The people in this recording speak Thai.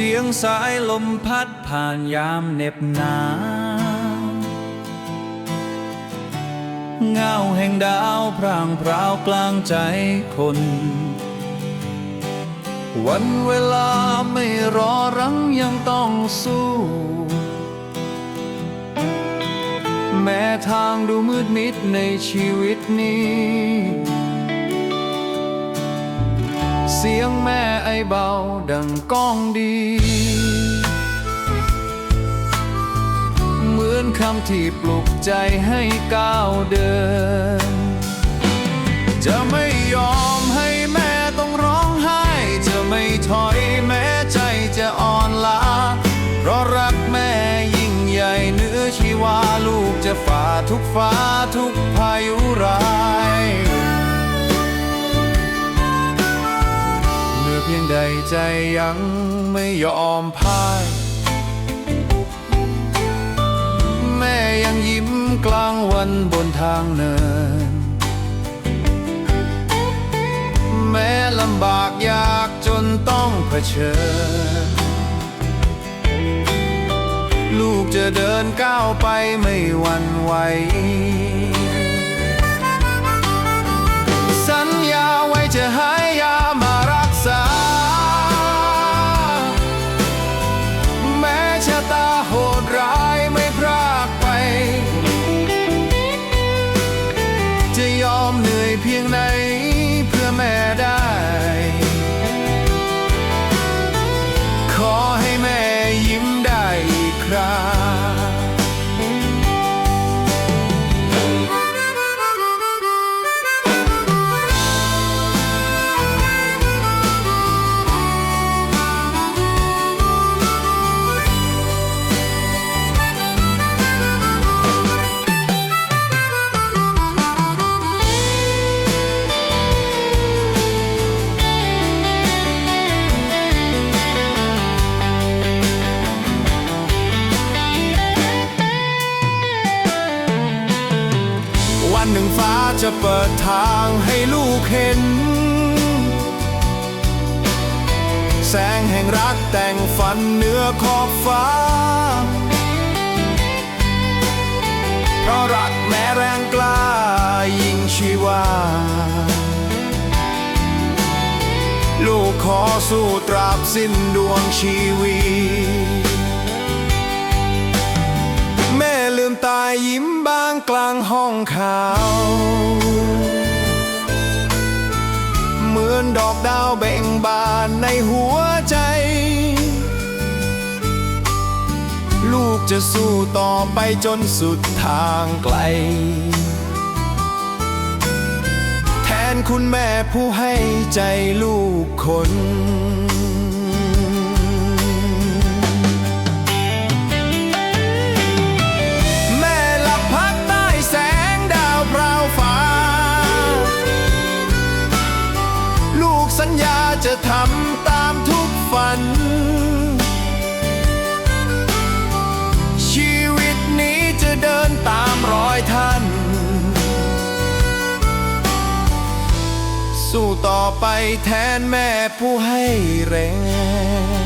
สียงสายลมพัดผ่านยามเหน็บหนาวเงาแห่งดาวพรางพราวกลางใจคน วันเวลาไม่รอรังยังต้องสู้ แม้ทางดูมืดมิดในชีวิตนี้ สียงแม่ไอเบาดังก้องดี เหมือนคำที่ปลุกใจให้ก้าวเดิน จะไม่ยอมให้แม่ต้องร้องไห้ จะไม่ถอยแม้ใจจะอ่อนล้า เพราะรักแม่ยิ่งใหญ่เหนือชีวาลูกจะฝ่าทุกฟ้าทุกพายุร้าย พียงใดใจยังไม่ยอมพ่าย แม่ยังยิ้มกลางวันบนทางเนิน แม้ลำบากยากจนต้องเผชิญ ลูกจะเดินก้าวไปไม่หวั่นไหว อม ฟ้าจะเปิดทางให้ลูกเห็น แสงแห่งรักแต่งฝันเหนือขอบฟ้า เพราะรักแม้แรงกล้ายิ่งชีวา ลูกขอสู้ตราบสิ้นดวงชีวิแม่ลืมตาย กลางห้องขาว เหมือนดอกดาวเบ่งบานในหัวใจ ลูกจะสู้ต่อไปจนสุดทางไกล แทนคุณแม่ผู้ให้ใจลูกคน สู้ต่อไปแทนแม่ผู้ให้แรง